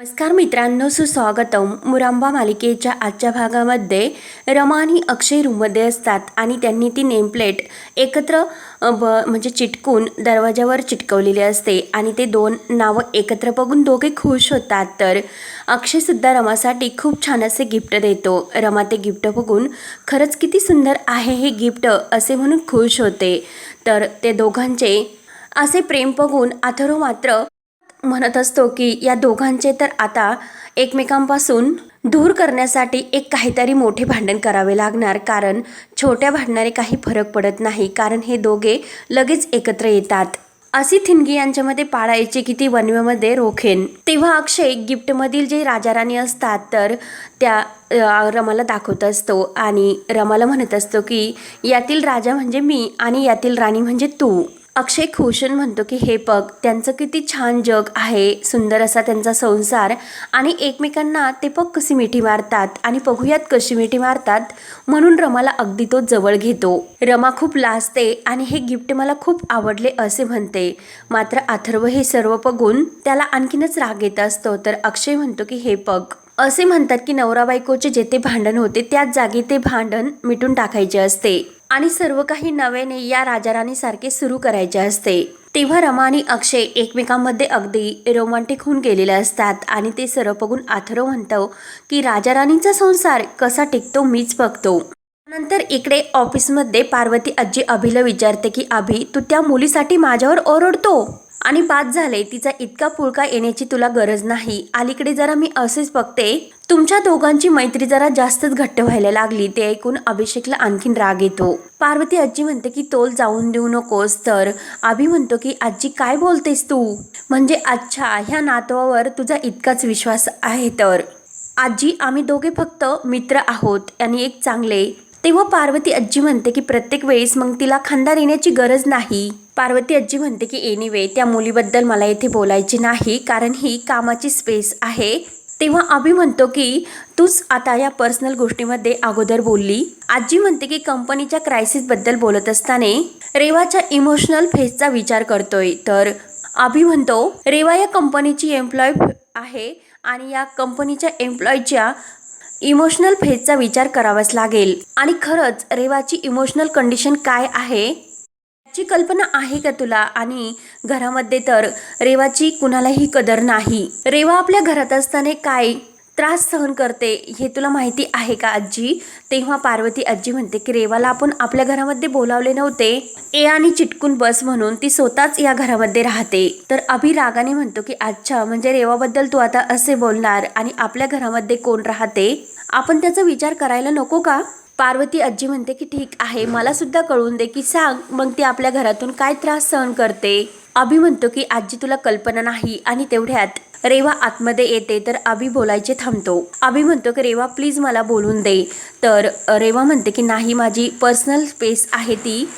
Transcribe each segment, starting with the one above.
नमस्कार मित्रांनो सुस्वागतम. मुरांबा मालिकेच्या आजच्या भागामध्ये रमा आणि अक्षय रूममध्ये असतात आणि त्यांनी ती नेमप्लेट एकत्र ब म्हणजे चिटकून दरवाजावर चिटकवलेली असते आणि ते दोन नावं एकत्र बघून दोघे खुश होतात. तर अक्षयसुद्धा रमासाठी खूप छान असे गिफ्ट देतो. रमा ते गिफ्ट बघून खरंच किती सुंदर आहे हे गिफ्ट असे म्हणून खुश होते. तर ते दोघांचे असे प्रेम बघून अथर्व मात्र म्हणत असतो की या दोघांचे तर आता एकमेकांपासून दूर करण्यासाठी एक काहीतरी मोठे भांडण करावे लागणार. कारण छोट्या भांडणारे काही फरक पडत नाही. कारण हे दोघे लगेच एकत्र येतात. अशी थिनगी यांच्यामध्ये पाळायची की ती वनव्यामध्ये रोखेन. तेव्हा अक्षय गिफ्टमधील जे राजाराणी असतात तर त्या रमाला दाखवत असतो. आणि रमाला म्हणत असतो की यातील राजा म्हणजे मी आणि यातील राणी म्हणजे तू. अक्षय खुशन म्हणतो की हे बघ त्यांचं किती छान जग आहे सुंदर असा त्यांचा संसार आणि एकमेकांना ते बघ कशी मिठी मारतात आणि बघूयात कशी मिठी मारतात. म्हणून रमाला अगदी तो जवळ घेतो. रमा खूप लाजते आणि हे गिफ्ट मला खूप आवडले असे म्हणते. मात्र अथर्व हे सर्व बघून त्याला आणखीनच राग येत असतो. तर अक्षय म्हणतो की हे बघ असे म्हणतात की नवरा बायकोचे जेथे भांडण होते त्याच जागी ते भांडण मिटून टाकायचे असते. आणि सर्व काही नव्याने या राजाराणीसारखे सुरू करायचे असते. तेव्हा रमा आणि अक्षय एकमेकांमध्ये अगदी रोमांटिक होऊन गेलेले असतात आणि ते सर्व बघून आथरव म्हणतो की राजाराणीचा संसार कसा टिकतो मीच बघतो. नंतर इकडे ऑफिसमध्ये पार्वती आजी अभिला विचारते की अभि तू त्या मुलीसाठी माझ्यावर ओरडतो? आणि बाद झाले तिचा इतका पुळका येण्याची तुला गरज नाही. अलीकडे जरा मी असेच बघते. तुमच्या दोघांची मैत्री जरा जास्तच घट्ट व्हायला लागली ते ऐकून अभिषेकला आणखीन राग येतो. पार्वती आजी म्हणते की तोल जाऊन देऊ नकोस तर. अभि म्हणतो की आजी काय बोलतेस तू? म्हणजे अच्छा ह्या नातवावर तुझा इतकाच विश्वास आहे तर. आजी आम्ही दोघे फक्त मित्र आहोत आणि एक चांगले. तेव्हा पार्वती आजी म्हणते की प्रत्येक वेळेस मग तिला खांदार येण्याची गरज नाही. पार्वती आजी म्हणते की एनिवे त्या मुलीबद्दल मला येथे बोलायचे नाही कारण ही कामाची स्पेस आहे. तेव्हा अभि म्हणतो की तूच आता या पर्सनल गोष्टीमध्ये अगोदर बोलली. आजी म्हणते की कंपनीच्या क्रायसिसबद्दल बोलत असताना रेवाच्या इमोशनल फेजचा विचार करतोय. तर अभि म्हणतो रेवा या कंपनीची एम्प्लॉय आहे आणि या कंपनीच्या एम्प्लॉयच्या इमोशनल फेजचा विचार करावाच लागेल. आणि खरंच रेवाची इमोशनल कंडिशन काय आहे? याची कल्पना आहे का तुला? आणि घरामध्ये तर रेवाची कुणालाही कदर नाही. रेवा आपल्या घरात असताना काय त्रास सहन करते हे तुला माहिती आहे का आजी तेव्हा पार्वती आजी म्हणते की रेवाला आपण आपल्या घरामध्ये बोलावले नव्हते. ए आणि चिटकून बस म्हणून ती स्वतःच या घरामध्ये राहते. तर अभि रागाने म्हणतो की अच्छा म्हणजे रेवाबद्दल तू आता असे बोलणार आणि आपल्या घरामध्ये कोण राहते? आपण त्याचा विचार करायला नको का? पार्वती आजी म्हणते की ठीक आहे मला सुद्धा कळून दे की सांग मग ती आपल्या घरातून काय त्रास सहन करते? अभि म्हणतो की आजी तुला कल्पना नाही आणि तेवढ्यात रेवा आतमध्ये येते तर अभि बोलायचे थांबतो. अभि म्हणतो की रेवा प्लीज मला बोलून दे. तर रेवा म्हणते की नाही माझी पर्सनल स्पेस आहे ती.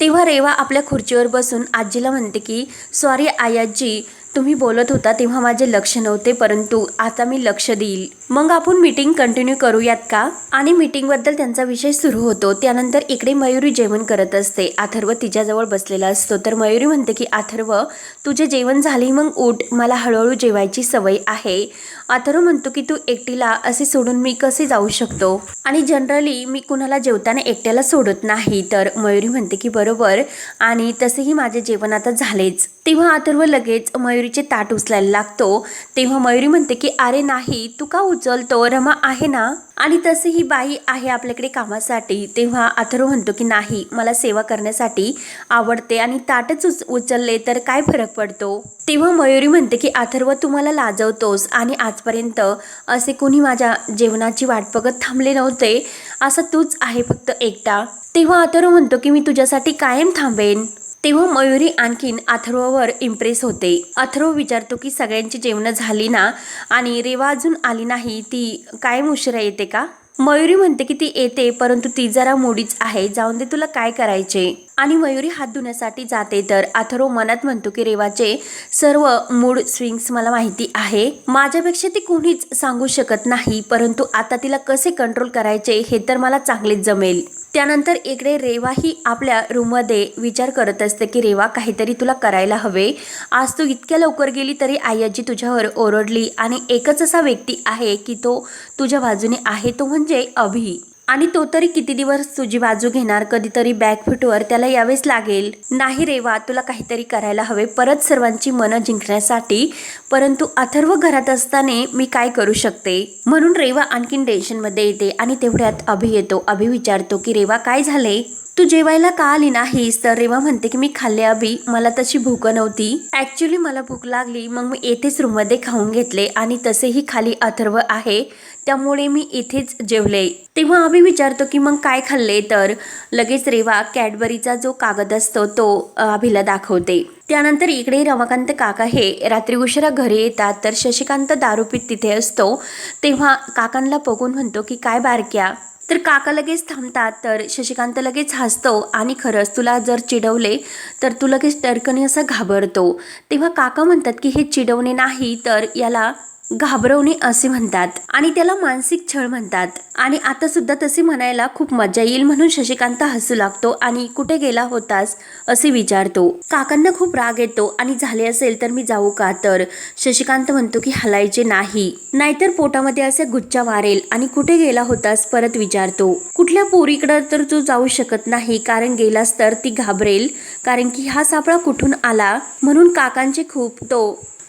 तेव्हा रेवा आपल्या खुर्चीवर बसून आजीला म्हणते की सॉरी आयाजी तुम्ही बोलत होता तेव्हा माझे लक्ष नव्हते परंतु आता मी लक्ष देईल. मग आपण मीटिंग कंटिन्यू करूयात का? आणि मीटिंगबद्दल त्यांचा विषय सुरू होतो. त्यानंतर इकडे मयुरी जेवण करत असते. अथर्व तिच्याजवळ बसलेला असतो. तर मयुरी म्हणते की अथर्व तुझे जेवण झाले मग उठ. मला हळूहळू जेवायची सवय आहे. अथर्व म्हणतो की तू एकटीला असे सोडून मी कसे जाऊ शकतो? आणि जनरली मी कुणाला जेवताना एकट्याला सोडत नाही. तर मयुरी म्हणते की बरोबर. आणि तसेही माझे जेवण आता झालेच. तेव्हा अथर्व लगेच मयुरीचे ताट उचलायला लागतो. तेव्हा मयुरी म्हणते की अरे नाही तू का उचलतो? रमा आहे ना? आणि तसेही बाई आहे आपल्याकडे कामासाठी. तेव्हा अथर्व म्हणतो की नाही मला सेवा करण्यासाठी आवडते आणि ताटच उच उचलले तर काय फरक पडतो? तेव्हा मयुरी म्हणते की अथर्व तुम्हाला लाजवतोस आणि आजपर्यंत असे कोणी माझ्या जेवणाची वाट बघत थांबले नव्हते. असं तूच आहे फक्त एकटा. तेव्हा अथर्व म्हणतो की मी तुझ्यासाठी कायम थांबेन. तेव्हा मयुरी आणखीन अथर्ववर इम्प्रेस होते. अथर्व विचारतो की सगळ्यांची जेवणं झाली ना? आणि रेवा अजून आली नाही ती कायम उशिरा येते का? मयुरी म्हणते की ती येते परंतु ती जरा मोडीच आहे. जाऊन दे तुला काय करायचे? आणि मयुरी हात धुण्यासाठी जाते. तर अथर्व मनात म्हणतो की रेवाचे सर्व मूड स्विंग्स मला माहिती आहे. माझ्यापेक्षा ती कोणीच सांगू शकत नाही परंतु आता तिला कसे कंट्रोल करायचे हे तर मला चांगलेच जमेल. त्यानंतर इकडे रेवा ही आपल्या रूममध्ये विचार करत असते की रेवा काहीतरी तुला करायला हवे. आज तू इतक्या लवकर गेली तरी आयाजी तुझ्यावर ओरडली आणि एकच असा व्यक्ती आहे की तो तुझ्या बाजूने आहे तो म्हणजे अभि. आणि तो तरी किती दिवस तुझी बाजू घेणार? कधीतरी बॅकफुटवर त्याला यावेच लागेल. नाही रेवा तुला काहीतरी करायला हवे. परत सर्वांची मनं जिंकण्यासाठी परंतु अथर्व घरात असताना मी काय करू शकते? म्हणून रेवा आणखीन टेन्शनमध्ये येते आणि तेवढ्यात अभि येतो. अभि विचारतो की रेवा काय झाले? तू जेवायला का आली नाहीस? तर रेवा म्हणते की मी खाल्ले अभि. मला तशी भूक नव्हती. ऍक्च्युली मला भूक लागली. मग मी येथेच रूममध्ये खाऊन घेतले आणि तसेही खाली अथर्व आहे. त्यामुळे मी इथेच जेवले. तेव्हा आम्ही विचारतो की मग काय खाल्ले? तर लगेच रेवा कॅडबरीचा जो कागद असतो तो अ, अभिला दाखवते. त्यानंतर इकडे रमाकांत काका हे रात्री उशिरा घरी येतात तर शशिकांत दारूपीत तिथे असतो. तेव्हा काकांना बघून म्हणतो की काय बारक्या? तर काका लगेच थांबतात तर शशिकांत लगेच हसतो. आणि खरंच तुला जर चिडवले तर तू लगेच टरकणी असा घाबरतो. तेव्हा काका म्हणतात की हे चिडवणे नाही तर याला घाबरवणे असे म्हणतात आणि त्याला मानसिक छळ म्हणतात. आणि आता सुद्धा तसे म्हणायला खूप मजा येईल म्हणून शशिकांत हसू लागतो आणि कुठे गेला होतास असे विचारतो. काकांना खूप राग येतो आणि झाले असेल तर मी जाऊ का? तर शशिकांत म्हणतो की हलायचे नाही. नाहीतर पोटामध्ये असे गुच्चा मारेल आणि कुठे गेला होतास परत विचारतो. कुठल्या पोरीकडं तर तू जाऊ शकत नाही कारण गेलास तर ती घाबरेल. कारण की हा सापळा कुठून आला? म्हणून काकांचे खूप तो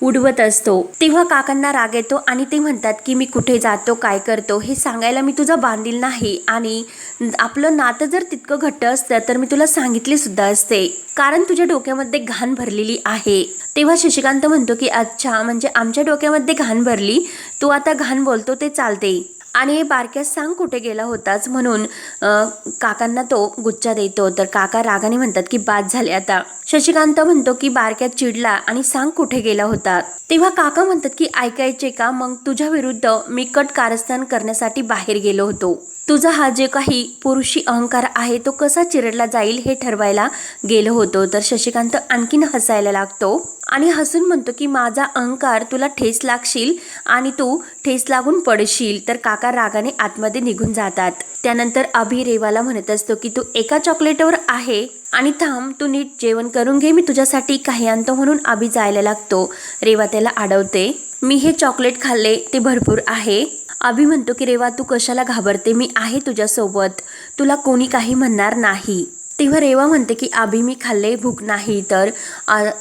उडवत असतो. तेव्हा काकांना राग येतो आणि ते म्हणतात की मी कुठे जातो काय करतो हे सांगायला मी तुझा बांधील नाही. आणि आपलं नातं जर तितकं घट्ट असतं तर मी तुला सांगितले सुद्धा असते. कारण तुझ्या डोक्यामध्ये घाण भरलेली आहे. तेव्हा शशिकांत म्हणतो की अच्छा म्हणजे आमच्या डोक्यामध्ये घाण भरली. तू आता घाण बोलतो ते चालते. आणि बारक्यात बारक्यास सांग कुठे गेला होताच म्हणून काकांना तो गुच्चा देतो. तर काका रागाने म्हणतात की बाद झाले आता. शशिकांत म्हणतो की बारक्यात चिडला आणि सांग कुठे गेला होता. तेव्हा काका म्हणतात की ऐकायचे का? मग तुझ्या विरुद्ध मी कट कारस्थान करण्यासाठी बाहेर गेलो होतो. तुझा हा जे काही पुरुषी अहंकार आहे तो कसा चिरडला जाईल हे ठरवायला गेलो होतो. तर शशिकांत आणखीन हसायला लागतो आणि हसून म्हणतो की माझा अहंकार तुला ठेस लागशील आणि तू ठेस लागून पडशील तर काका रागाने आतमध्ये निघून जातात. त्यानंतर अभि रेवाला म्हणत असतो की तू एका चॉकलेटवर आहे आणि थांब तू नीट जेवण करून घे मी तुझ्यासाठी काही आणतो म्हणून अभि जायला लागतो. रेवा त्याला अडवते मी हे चॉकलेट खाल्ले ते भरपूर आहे. आभी म्हणतो की रेवा तू कशाला घाबरते? मी आहे तुझ्यासोबत. तुला कोणी काही म्हणणार नाही. तेव्हा रेवा म्हणते की आभी मी खाल्ले भूक नाही तर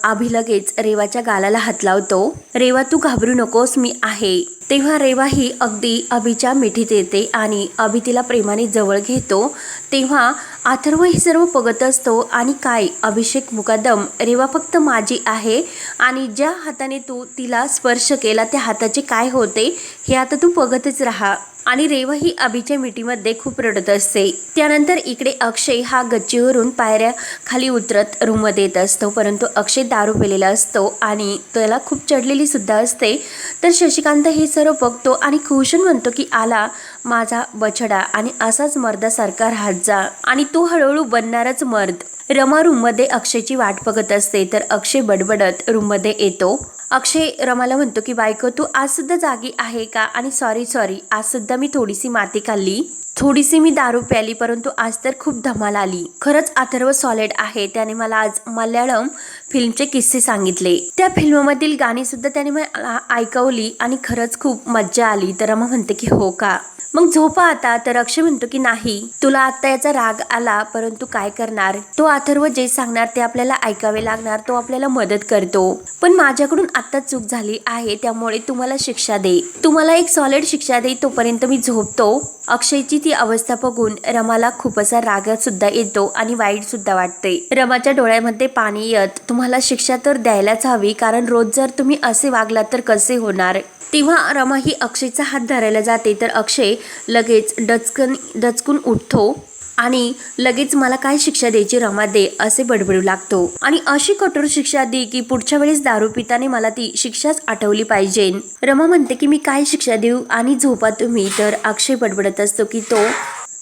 आभी लगेच रेवाच्या गालाला हात लावतो. रेवा तू घाबरू नकोस मी आहे. तेव्हा रेवा ही अगदी अभिच्या मिठीत येते आणि अभि तिला प्रेमाने जवळ घेतो. तेव्हा अथर्व हे सर्व बघत असतो आणि काय अभिषेक मुकादम रेवा फक्त माझी आहे आणि ज्या हाताने तू तिला स्पर्श केला त्या हाताचे काय होते हे आता तू बघतच राहा. आणि रेवा ही अभिच्या मिठीमध्ये खूप रडत असते. त्यानंतर इकडे अक्षय हा गच्चीवरून पायऱ्या खाली उतरत रूममध्ये येत असतो. परंतु अक्षय दारू पेलेला असतो आणि त्याला खूप चढलेली सुद्धा असते. तर शशिकांत हे सर्व बघतो आणि खुशून म्हणतो की आला माझा बछडा आणि असाच मर्दासारखा राहत जा. आणि तो हळूहळू बनणारच मर्द. रमा रूममध्ये अक्षयची वाट बघत असते तर अक्षय बडबडत रूममध्ये येतो. अक्षय रमाला म्हणतो की बायको तू आज सुद्धा जागी आहे का? आणि सॉरी सॉरी आज सुद्धा मी थोडीशी माती खाल्ली. थोडीशी मी दारू प्याली परंतु आज तर खूप धमाल आली. खरंच अथर्व सॉलिड आहे त्याने मला आज मल्याळम फिल्मचे किस्से सांगितले. त्या फिल्ममधील गाणी सुद्धा त्याने मला ऐकवली आणि खरंच खूप मज्जा आली. तर रमा म्हणते की हो का? मग झोपा आता. तर अक्षय म्हणतो की नाही. तुला आता याचा राग आला परंतु काय करणार? तो अथर्व जे सांगणार ते आपल्याला ऐकावे लागणार. तो आपल्याला मदत करतो. पण माझ्याकडून आता चूक झाली आहे. त्यामुळे तुम्हाला शिक्षा दे. तुम्हाला एक सॉलिड शिक्षा दे. तोपर्यंत मी झोपतो. अक्षयची ती अवस्था बघून रमाला खूप असा राग सुद्धा येतो आणि वाईट सुद्धा वाटते. रमाच्या डोळ्यामध्ये पाणी येत तुम्हाला शिक्षा तर द्यायलाच हवी कारण रोज जर तुम्ही असे वागलात तर कसे होणार? तेव्हा रमा ही अक्षयचा हात धरायला जाते तर अक्षय लगेच डचकन डचकून उठतो. आणि लगेच मला काय शिक्षा द्यायची रमा दे असे बडबडू लागतो. आणि अशी कठोर शिक्षा दे की पुढच्या वेळेस दारू पिताने मला ती शिक्षाच आठवली पाहिजे. रमा म्हणते की मी काय शिक्षा देऊ आणि झोपा तुम्ही? तर अक्षय बडबडत असतो की तो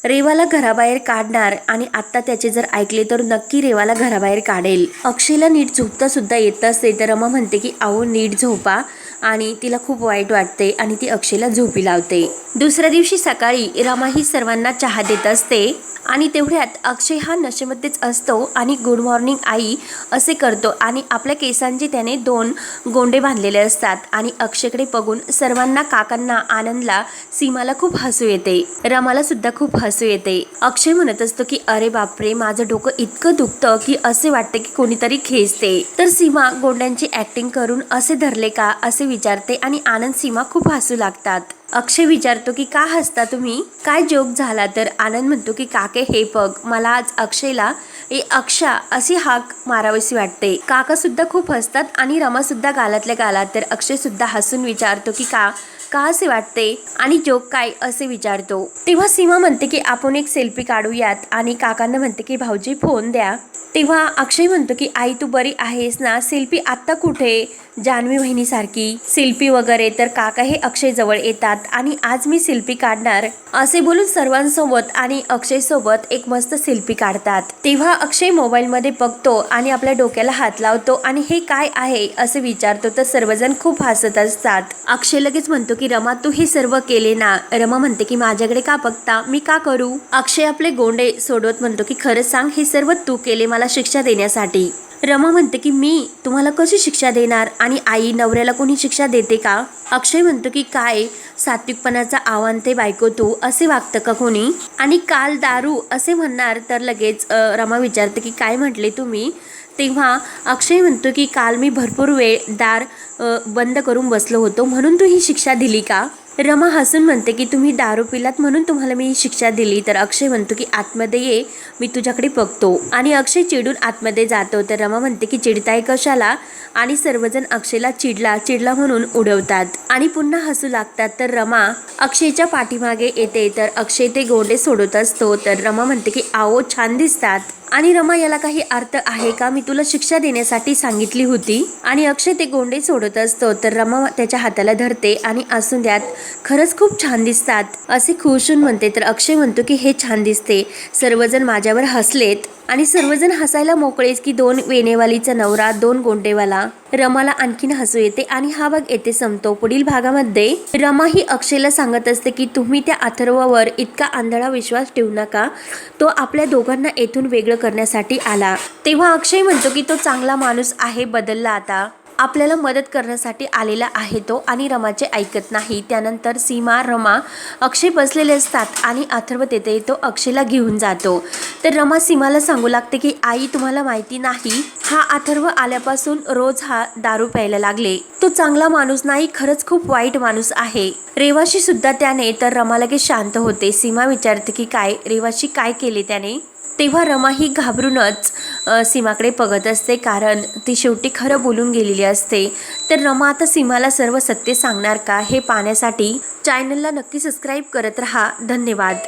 रेवाला घराबाहेर काढणार आणि आत्ता त्याचे जर ऐकले तर नक्की रेवाला घराबाहेर काढेल. अक्षयला नीट झोपता सुद्धा येत असते तर रमा म्हणते की अहो नीट झोपा. आणि तिला खूप वाईट वाटते आणि ती अक्षयला झोपी लावते. दुसऱ्या दिवशी सकाळी रमा ही सर्वांना चहा देत असते आणि तेवढ्यात अक्षय हा नशेमध्येच असतो आणि गुड मॉर्निंग आई असे करतो आणि आपल्या केसांचे त्याने दोन गोंडे बांधलेले असतात आणि अक्षयकडे बघून सर्वांना काकांना आनंदला सीमाला खूप हसू येते. रमाला सुद्धा खूप हसू येते. अक्षय म्हणत असतो की अरे बापरे माझं डोकं इतकं दुखतं की असे वाटते की कोणीतरी खेचते. तर सीमा गोंड्यांची ऍक्टिंग करून असे धरले का? असे विचारते आणि आनंद सीमा खूप हसू लागतात. अक्षय विचारतो की का हसता तुम्ही? काय जोक झाला? तर आनंद म्हणतो की काके हे बघ मला आज अक्षयला ए अक्षा अशी हाक मारावीशी वाटते. काका सुद्धा खूप हसतात आणि रमा सुद्धा गालातल्या गालात. तर अक्षय सुद्धा हसून विचारतो की का का असे वाटते? आणि जोक काय? असे विचारतो. तेव्हा सीमा म्हणते की आपण एक सेल्फी काढूयात. आणि काकांना म्हणते की भाऊजी फोन द्या. तेव्हा अक्षय म्हणतो की आई तू बरी आहेस ना? सेल्फी आत्ता कुठे? जान्हवी बहिणीसारखी सेल्फी वगैरे तर काका हे अक्षयजवळ येतात आणि आज मी सेल्फी काढणार. असे बोलून सर्वांसोबत आणि अक्षय सोबत एक मस्त सेल्फी काढतात. तेव्हा अक्षय मोबाईलमध्ये बघतो आणि आपल्या डोक्याला हात लावतो आणि हे काय आहे असे विचारतो तर सर्वजण खूप हसत असतात. अक्षय लगेच म्हणतो की रमा तू हे सर्व केले ना? रमा म्हणते की माझ्याकडे का बघता? मी का करू? अक्षय आपले गोंडे सोडवत म्हणतो की खरं सांग हे सर्व तू केले मला शिक्षा देण्यासाठी. रमा म्हणते की मी तुम्हाला कशी शिक्षा देणार? आणि आई नवऱ्याला कोणी शिक्षा देते का? अक्षय म्हणतो की काय? सात्विकपणाचा आव्हान ते बायको तू असे वागतं का कोणी? आणि काल दारू असे म्हणणार तर लगेच रमा विचारते की काय म्हटले तुम्ही? तेव्हा अक्षय म्हणतो की काल मी भरपूर वेळ दार बंद करून बसलो होतो म्हणून तू ही शिक्षा दिली का? रमा हसून म्हणते की तुम्ही दारू पिलात म्हणून तुम्हाला मी शिक्षा दिली. तर अक्षय म्हणतो की आतमध्ये ये मी तुझ्याकडे बघतो. आणि अक्षय चिडून आतमध्ये जातो. तर रमा म्हणते की चिडताय कशाला? आणि सर्वजण अक्षयला चिडला चिडला म्हणून उडवतात. आणि पुन्हा हसू लागतात. तर रमा अक्षयच्या पाठीमागे येते. तर अक्षय ते गोंडे सोडत असतो. तर रमा म्हणते की आओ छान दिसतात. आणि रमा याला काही अर्थ आहे का? मी तुला शिक्षा देण्यासाठी सांगितली होती. आणि अक्षय ते गोंडे सोडत असतो. तर रमा त्याच्या हाताला धरते आणि असून द्यात खरंच खूप छान दिसतात. असे खुशून म्हणते. तर अक्षय म्हणतो की हे छान दिसते. सर्वजण माझ्यावर हसलेत. आणि सर्वजण हसायला मोकळेच की दोन वेणेवालीचा नवरा दोन गोंडेवाला. रमाला आणखीन हसू येते आणि हा भाग येथे संपतो. पुढील भागामध्ये रमा ही अक्षयला सांगत असते की तुम्ही त्या अथर्वावर इतका आंधळा विश्वास ठेवू नका. तो आपल्या दोघांना येथून वेगळं करण्यासाठी आला. तेव्हा अक्षय म्हणतो की तो चांगला माणूस आहे बदलला आता. आपल्याला मदत करण्यासाठी आलेला आहे तो आणि रमाचे ऐकत नाही. त्यानंतर सीमा रमा अक्षय बसलेले असतात आणि अथर्व तेथे येतो अक्षयला घेऊन जातो. तर रमा सीमाला सांगू लागते की आई तुम्हाला माहिती नाही. हा अथर्व आल्यापासून रोज हा दारू प्यायला लागले. तो चांगला माणूस नाही खरंच खूप वाईट माणूस आहे. रेवाशी सुद्धा त्याने तर रमा लगेच शांत होते. सीमा विचारते की काय रेवाशी काय केले त्याने? तेव्हा रमा ही घाबरूनच सीमाकडे बघत असते. कारण ती शेवटी खरं बोलून गेलेली असते. तर रमा आता सीमाला सर्व सत्य सांगणार का हे पाहण्यासाठी चॅनलला नक्की सबस्क्राईब करत रहा. धन्यवाद.